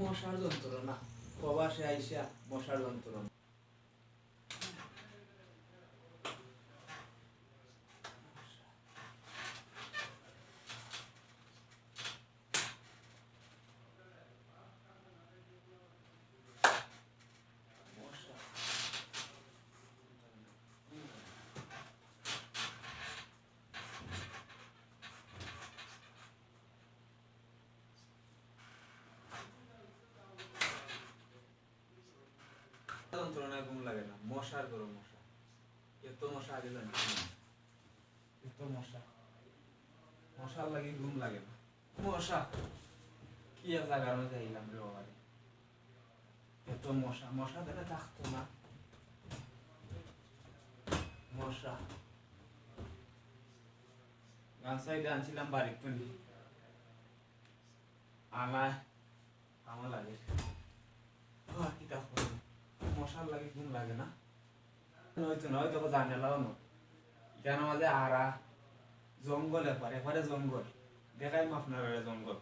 মশার যন্ত্রণা। প্রবাসে আইসা মশার যন্ত্রণা মশা যন্ত্রণায় ঘুম লাগে না। মশার গরম মশা। এত মশা আগে জানি। এত মশা। মশার লাগে ঘুম লাগে না। মশা। কি এক জায়গার মধ্যে রে বাবারে। এত মশা। মশা দিনে থাকতো না। মশা। গান সাইডে আনছিলাম বাড়ির আমার লাগে। আর মশার লাগে, ঘুম লাগে না। নয়তো নয় তোকে জানালাও না। কেন মাঝে আরা, জঙ্গল একবার একবারে জঙ্গল। দেখাই আপনার জঙ্গল।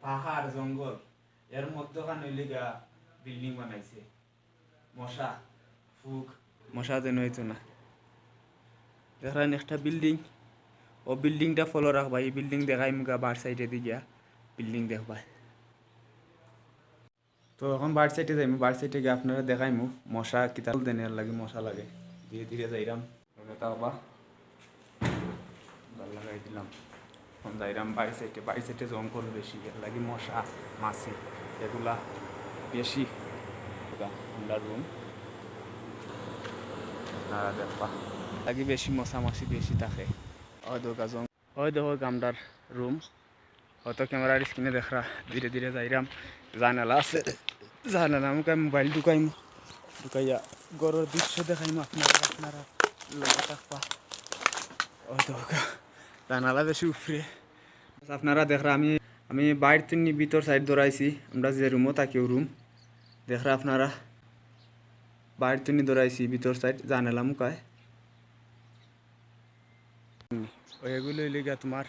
পাহাড়, জঙ্গল। এর মধ্যখান হইলে গা বিল্ডিং বানাইছে। মশা, ফুক। মশা যেন হইতো না। দেখান একটা বিল্ডিং ও বিল্ডিংটা ফলো রাখবা। এই বিল্ডিং দেখাই মুগা বার সাইডে দিগিয়া বিল্ডিং দেখবাই তো এখন বার সাইডে যাইমু বার সাইডে গিয়ে আপনারা দেখাইমু, মশা কিতাল দেনে লাগে মশা লাগে। ধীরে ধীরে যাইরাম। তাওবা ভালো লাগাই দিলাম। এখন যাইরাম বাড়ি সাইডে বাড়ি সাইডে জঙ্গল বেশি, এর লাগে মশা, মাছি, এগুলা বেশি। আমরা রুম দেখবা। লাগি বেশি মশা মাছি বেশি থাকে। ওই দেখো জং, ওই দেখো গামদার রুম হয়তো ক্যামেরার স্ক্রিনে দেখরা, ধীরে ধীরে যাইরাম। জানালা আছে। জানালা আমাকে মোবাইল ঢুকাইম ঢুকাইয়া গরুর দৃশ্য দেখাইম আপনারা আপনারা লগে থাকবা। দেখো জানালা বেশি উপরে। আপনারা দেখরা আমি আমি বাইর তিনি ভিতর সাইড ধরাইছি আমরা যে রুমও থাকিও রুম দেখরা আপনারা বাইর তিনি ধরাইছি ভিতর সাইড জানালা মুখায় ওই এগুলো হইলে গিয়া তোমার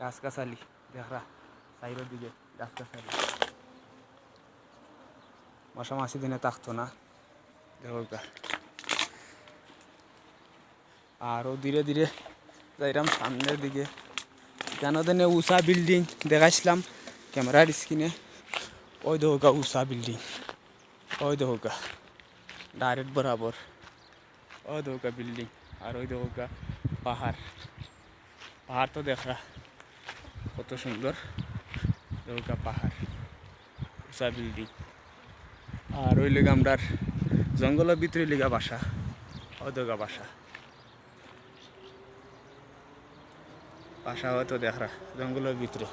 গাছালি। দেখরা সাইডের দিকে গাছ গাছালি। মশা মাছি দিনে থাকতো না। দেখো আরও ধীরে ধীরে যাইরাম সামনের দিকে। কেন দেনে উষা বিল্ডিং দেখাইছিলাম ক্যামেরার স্ক্রিনে। ওই গা উষা বিল্ডিং। ওই গা, ডাইরেক্ট বরাবর। ওই গা বিল্ডিং আর ওই গা পাহাড়। পাহাড় তো দেখা, কত সুন্দর। গা পাহাড়, উষা বিল্ডিং। আর ওই লেগে আমরার জঙ্গলের ভিতরে লিগা বাসা, অদগা বাসা। বাসা হয়তো দেখরা জঙ্গলের ভিতরে।